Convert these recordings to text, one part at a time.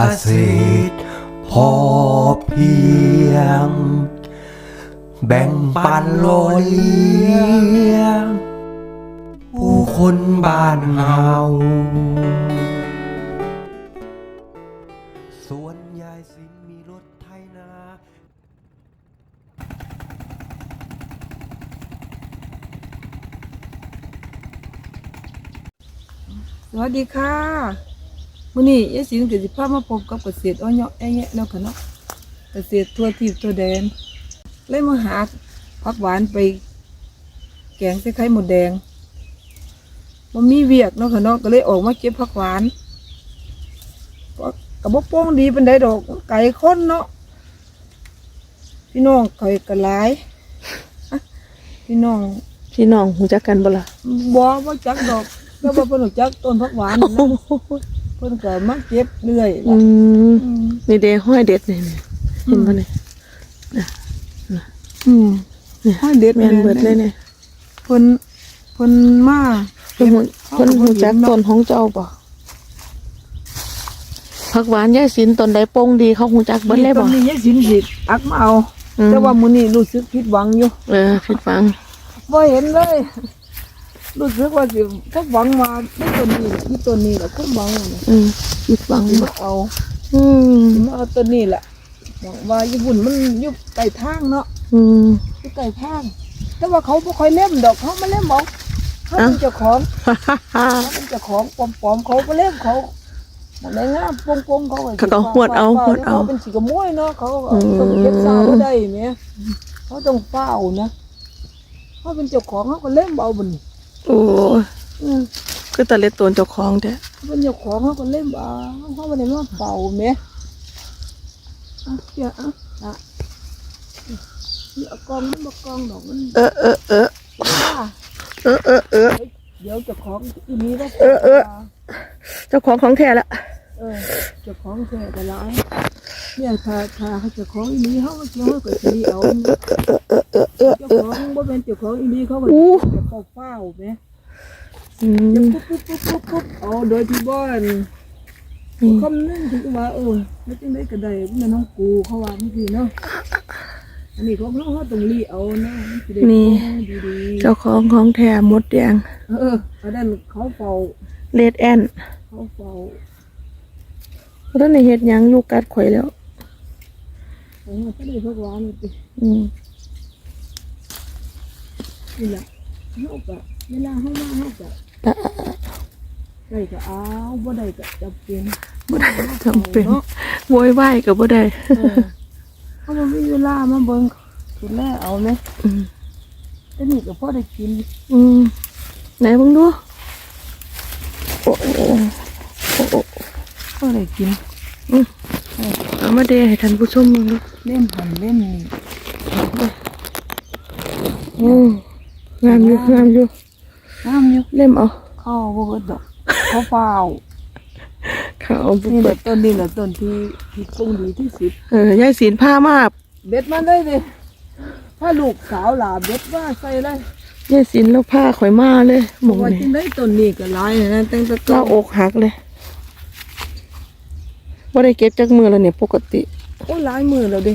กาเกษตร พอเพียง แบ่งปันโลยเลี้ยงผู้คนบ้านเฮาสวนยายสินมีรถไถนาสวัสดีค่ะ มื้อนี้ยายสิงห์ก็สิพามาพบกับเกษตรอ้อยเนาะแอะแยะเนาะค่ะเนาะเกษตรทั่วทิพย์ทั่วแดนเลยมาหาผักหวานไป แกงใส่ไข่หมดแดงบ่มีเวียกเนาะค่ะเนาะก็เลยออกมาเก็บผักหวานก็กระบอกโป้งดีเป็นไดดอกไก่ข้นเนาะพี่น้องไข่กระหลายอะพี่น้องพี่น้องหูจักกันบ่ล่ะบ่บ่จักดอกก็บ่เพิ่นรู้จักต้นผักหวานนั่นนะ เพิ่นก็มาเก็บเรื่อยอืล่ะมอืมนี่เด้ห้อยเด็ดนี่นี่เห็นบ่นี่อืมห้อยเด็ดแม่นเบิดเลยนี่เพิ่นเพิ่นมาเพิ่นหูเพิ่นหูจักต้นของเจ้าบ่ผักหวานยายสินต้นใดโป่งดีเขาหูจักเบิดเลยบ่ต้นนี้ยายสินสิอักมาเอา อืมแต่ว่ามื้อนี้รู้สึกผิดหวังอยู่เออผิดฟังบ่เห็นเลย รู้สึกว่าสิพักหวังมาในต้นนี้แหละที่ต้นนี้แหละความหวังน่ะอืมผิดฟังสิบ่มาเอา อืมสิมาเอาต้นนี้แหละหวังว่าญี่ปุ่นมันอยู่ใกล้ทางเนาะอืมอยู่ใกล้ทาง แต่ว่าเขาบ่ค่อยเล่มดอกเขามาเล่มเอาเขาเป็นเจ้าของฮ่าฮ่าฮ่าเขาเป็นเจ้าของปลอมๆเขาก็เล่มเขาหมดในงามปงๆเขาเขาก็หวดเอาหวดเอาเขาเป็นสีกระมวยเนาะเขาก็อืมต้องเก็บซาวบ่ได้แหมเขาต้องเฝ้านะเขาเป็นเจ้าของเขาก็เล่มเอาบุญ โอ้อืมคือตะเล็ดตนเจ้าของแท้เขาเป็นเจ้าของเขาก็เล่มเอาเขาไม่ได้มาเฝ้าแหมอะเดี๋ยวอะอะนี่เอากองมันบ่กองดอกมันเออเออเออว่าเออเออเออเดี๋ยวเจ้าของอีนี้ได้เออเออเจ้าของของแท้ละเออเจ้าของแท้ก็ร้าย เนี่ยถ้าถ้าเขาเจ้าของอีนี้เขาก็เจ้าเขาก็สิเอาเจ้าของบ่เป็นเจ้าของอีนี้เขาก็สิจะเข้าเฝ้าแหมอืจะมปุ๊บปุ๊บปุ๊บปุ๊บปุ๊บเอาโดยที่บ้านอืมคำนึงถึงว่าเออไม่จังได้ก็ได้มันน้องกูเขาว่าเมื่อกี้เนาะอันนี้ของเขาเขาต้องรีเอานะมันสิได้ของดีเจ้าของของแท้หมดแดงๆเอออันนั้นเขาเฝ้าเลดแอนเขาเฝ้าเพราะท่านในเฮ็ดหยังอยู่กัดข่อยแล้วเออ ก็ได้พวกร้านนี่ติอืมนี่แหละเขาก็เวลาเขามาเขาก็ได้ก็เอาบ่ได้ก็จำเป็นบ่ได้จำเป็นเนาะโวยวายก็บ่ได้เออเขาบ่มีเวลามาเบิ่งดูแลเอาไหมอืมแต่นี่ก็พอได้กิน อืมไหนมึงดูโอ้โอ้โอ้โอ้พอได้กิน เอามาเดให้ท่านผู้ชมมึงดูเล่มหันเล่มนี่โอ้งามอยู่งามอยู่น้ำอยู่เล่มเอาเข้าบ่เบิดดอกเขาเฝ้าเขาเอาบุกนี่แหเบิละดต้นนี้แหละต้นที่ที่ปรุงดีที่สุดเออยายศีลผ้ามาบเบ็ดมาได้เลยถ้าลูกสาวหลาเบ็ดว่าใส่เลยยายศีลแล้วผ้าข่อยมาเลยหมบออกงว่านี่จริงได้ต้นนี้ก็หลายนะตั้งแต่ต้เรานอกหักเลย บ่ได้เก็บจากมือแล้วเนี่ยปกติ โอ้หลายมือแล้วเดิ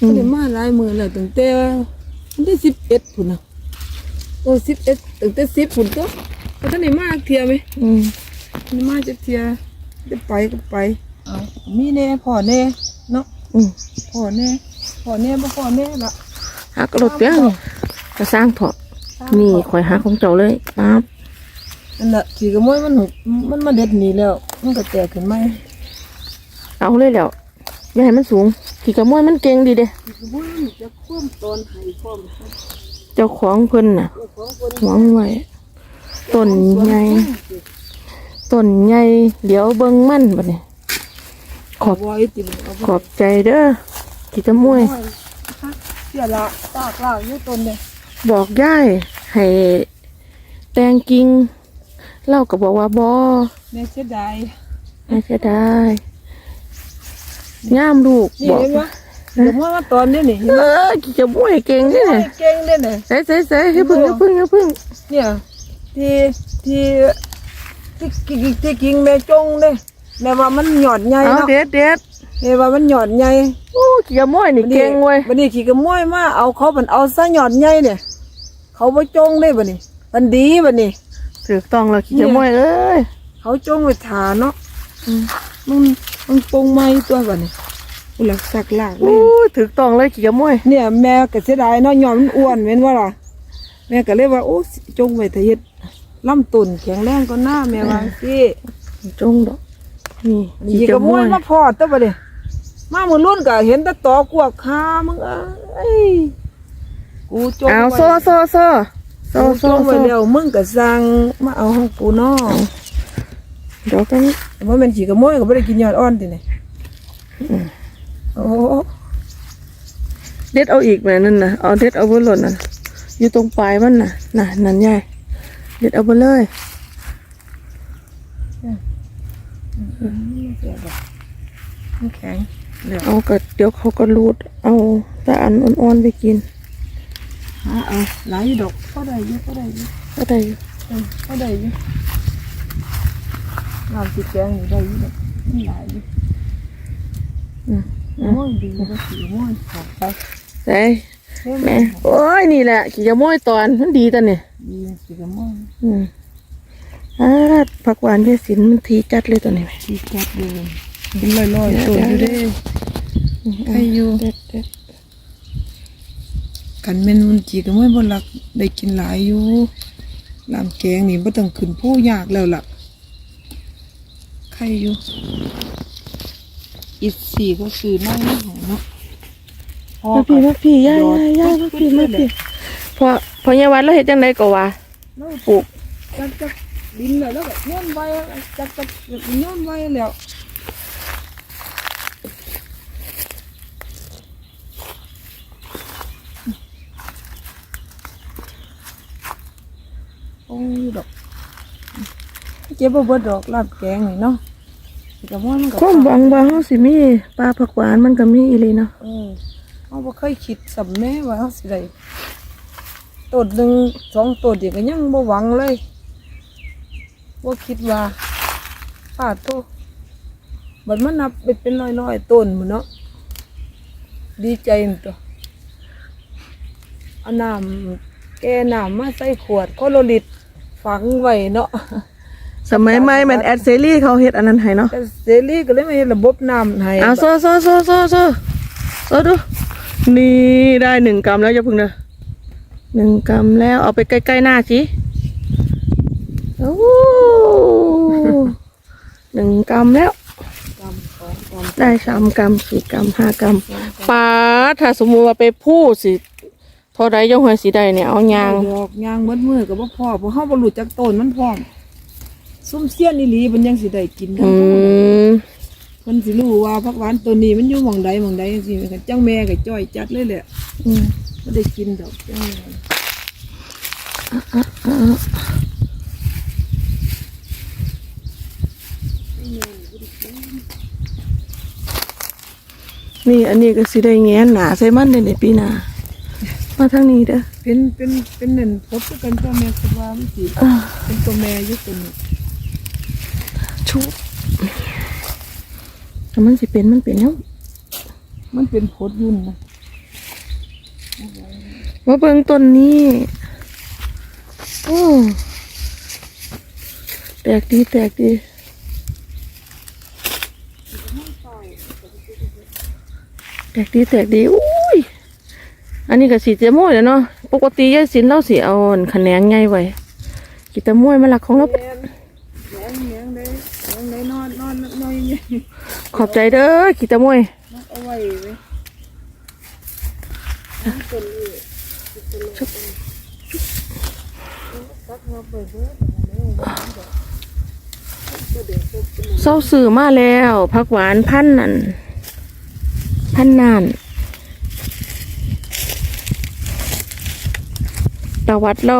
อืมไม่ได้มาหลายมือแล้วตั้งแต่วันที่สิบเอ็ดพุ่นนะโอ้สิบเอ็ดตั้งแต่สิบพุ่นก็แต่ท่านไหนมาเทียไหมอืมนี่มาจะเทียได้ไปก็ไปเอามีแน่พ่อแน่เนาะอืมพ่อแน่พ่อแน่บ่พ่อแน่ละหักรถเปียงก็สร้างเถอะนี่ข่อยหักของเจ้าเลยปั๊บนั่นแหละขี่กระมวยมันหุบมันมาเด็ดหนีแล้ว มันก็แตกขึ้นไหม เอาเลยแล้วอย่าให้มันสูงขี่กระมวยมันเก่งดีเด้ขี่กระมวยมันจะคว่ำตอนไห้คว่ำเจ้าของเพิ่นน่ะเจ้าของคนหวงไว้ต้นใหญ่ต้นใหญ่เดี๋ยวเบิ่งมันบัดนี้ขอบเาไว้ติดเอาขอบใจเด้อขี่กระมวยไว้เสียละตากลากอยู่ต้นเลยบอกยายให้แตงกิ่งเล่าก็บอกว่าบ่แม่เสียดายไม่ใช่ได้ย่ามลูกนี่บอกเห็นไหมกระมวยมาตอนนี้นี่เห็นเอไหมอขี่กระมวยเก่งนี่โอ้ยเก่งเลยเนี่ย ใส่ใส่ใส่ให้พึ่งให้พึ่งให้พึ่งเนี่ยที่ที่ที่ที่ที่กิงแม่จงเด้แม่ว่ามันหยอดใหญ่เอาเนาะเด็ดเด็ดแม่ว่ามันหยอดใหญ่โอ้ขี้กระม้อยนี่เก่งเว้ยบัดนี้ขี่กระม้วยมาเอาเขาบันเอาซะหยอดใหญ่เนี่ยเขาบ่จงได้บัดนี้มันดีบัดนี้ ถูกต้องแล้วขี้กระม้อยเอ้ยเขาจงไว้ทาเนาะอืมมัน มันปงไม้ตัวบัดนี้อุลักสักลากเลโอ้ยยถูกต้องเลยขี้กระม้อยเนี่ยแม่ก็เสียดายเนาะยอมมันอ้วนแม่นว่าล่ะแม่ก็เลยว่าโอ้จงไว้ถ้าเฮ็ดลำตุนแข็งแรงก็หน้าแม่ว่าสิจงดอกนี่นี่ขี้ก็กระมม้วอยยมาพอดตัวบัดนี้มามื้อรุ่นก็เห็นแต่ตอกวกคามึงเอ้ยกูจงเอาไว้โซ่โซ่โซ่โซ่กูจโซ่งไว้โซ่แล้วมึงก็สั่งมาเอาของกูเนาะเดี๋ยวกันว่ามันสิกระโมยก็บ่ได้กินยอดอ่อนติเนี่โอ้เด็ดเอาอีกแม่นั่นนะเอาเด็ดเอาบนหล่นน่ะ อยู่ตรงปลายมันน่ะน่ะนั่นใหญ่เด็ดเอาไปเลยแข็งเดี๋ยวเอาก็เดี๋ยวเขาก็รูด เอาแต่อันอ่อนๆไปกินหาเอาหลายดอกพอได้ยู่พอได้ยู่ก็ได้ยู่เออพอได้ยู่ น้ำสิแกงนี่ได้อยู่ดอกมันหลายอยู่อืมโม้ยดีก็สีโม้ยขอบไปใส่เฮ้ยแม่โอ้ยนี่แหละขี้กระม้อยตอนมันดีตันเนี่ยดีสีกระโม้ยอืมอ่าผักหวานเยสินมันทีจัดเลยตัวนี้แม่สีจัดเลยเป็นลอยๆตัวอยู่เด้ใครอยู่เด็ดเด็ดกันแม่นมันจีกระโม้ยบ่หลักได้กินหลายอยู่ลำแกงนี่บ่ต้องขึ้นผู้ยากแล้วล่ะ ใครอยู่ อีกสี่ก็คือน้อยนิดหน่อยเนาะพอมาพี่มาพี่ย่าหยอดย่าย่ามาพี่มาปึ๊พี่ดพอพอยายวันเราเห็นจังไดก็ว่าแล้วปลูกจักจักดินเลยแล้วก็โย้อนไว้จักจักโย้อนไว้แล้วโอ้ยดอกเจ็บบ่เบิดดอกลาบแกงนี่เนาะสิ กระม้วนมันก็ความหวังว่าเฮาสิมีปลาผักหวานมันก็มีอีหลีเนาะเออเฮาบ่เคยคิดสับแม่ว่าเฮาสิได้ต้นหนึ่งสองต้นเดียวก็ยังบ่หวังเลยบ่คิดว่าปาดโตบัดมันนับเป็นเป็นร้อยๆต้นหมดเนาะดีใจมันตัวเอาน้ำแก้น้ำมาใส่ขวดโคโลลิตฝังไว้เนาะ สมัยใหม่แม่นแอดเซรี่เขาเฮ็ดอันนั้นให้เนาะแต่เสรีก็เลยมาเฮ็ดระบบน้ำให้เอาโซโซโซโซโซโซดู นี่ได้หนึ่งกรัมแล้วอย่าพึ่งเด้อหนึ่งกรัมแล้วเอาไปใกล้ๆหน้าสิโอ้หนึ่งกรัมแล้วกำสองกำได้สามกรัมสี่กรัมห้ากรัมปลาถ้าสมมุติว่าไปพูดสิเท่าใดย่อมหวยสีใดเนี่ยเอายาง ดอกยางเบิดมือก็บ่พอเพราะเฮาบ่รู้จักต้นมันพร้อม ซุ่มเสี้ยนอีหลีมันยังสิได้กินทั้อืงต้นมเพิ่นสิรู้ว่าผักหวานตัวนี้มันอยู่หม่องใดหม่องใดจังซี่กันจังแม่ก็จ้อยจัดเลยแหละอืมบ่ได้กินดอกจังแม่นี่อันนี้ก็สิได้แงนหนาใส่มันเด้ในปีหน้ามาทางนี้เด้อเป็นเป็นเป็นนั่นพบกันตัวแม่คือว่ามันสิเป็นตัวแม่อยู่ตัวนี้ ชุบแต่มันสิเป็นมันเป็นแล้วมันเป็นพดยุ่นนะมาเบิ่งต้นนี้โอ้แตกดีแตกดีแตกดีแตกดีอุ้ยอันนี้ก็สีเจมวยแล้วเนาะปกติยายสินเราสีเอาอันคะแนนไงไว้กีตามวยมาหลักของเราแม่ นแหงได้แหงได้นอนนอนนอนย่างขอบใจเด้อกีตามวยเอาไว้ไว้เศร้าสื่อมาแล้วผักหวานพันนั่นพันนานตาวัดเรา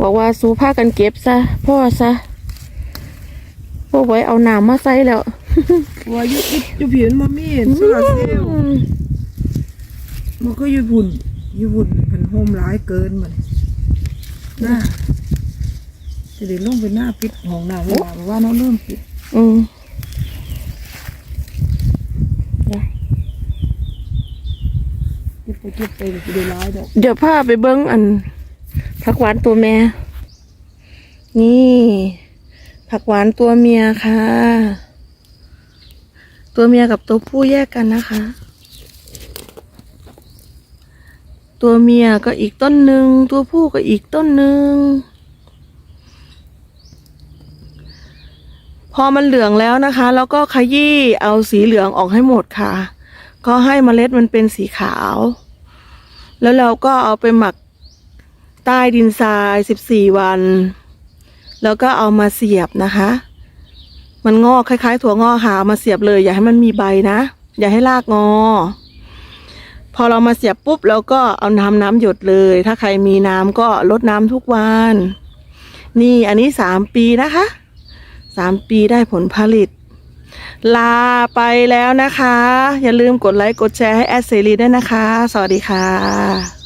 บอกว่าสู้ผ้ากันเก็บซะพ่อซะ พวกไว้เอาหนามมาใส่แล้วว่าอยู่อยู่อยู่ผิวมันมีโซลาร์เซลล์อืมมันก็อยู่บุ่นอยู่บุ่นเป็นโฮมร้ายเกินมันนะจะได้ลงไปหน้าปิดห้องน้ำเวลาว่าน้องเริ่มปิดอืมเก็บไปเก็บไปก็สิได้ร้ายดอกเดี๋ยวพาไปเบิ้งอันผักหวานตัวแม่ นี่ ผักหวานตัวเมียค่ะ ตัวเมียกับตัวผู้แยกกันนะคะ ตัวเมียก็อีกต้นหนึ่งตัวผู้ก็อีกต้นหนึ่งพอมันเหลืองแล้วนะคะ แล้วก็ขยี้เอาสีเหลืองออกให้หมดค่ะ ก็ให้เมล็ดมันเป็นสีขาว แล้วเราก็เอาไปหมักใต้ดินทราย 14 วัน แล้วก็เอามาเสียบนะคะ มันงอกคล้ายๆ ถั่วงอกหาเอามาเสียบเลย อย่าให้มันมีใบนะ อย่าให้รากงอ พอเรามาเสียบปุ๊บเราก็เอาน้ำน้ำหยดเลย ถ้าใครมีน้ำก็ลดน้ำทุกวัน นี่อันนี้สามปีนะคะสามปีได้ผลผลิต ลาไปแล้วนะคะ อย่าลืมกดไลค์กดแชร์ให้แอดเสรีด้วยนะคะ สวัสดีค่ะ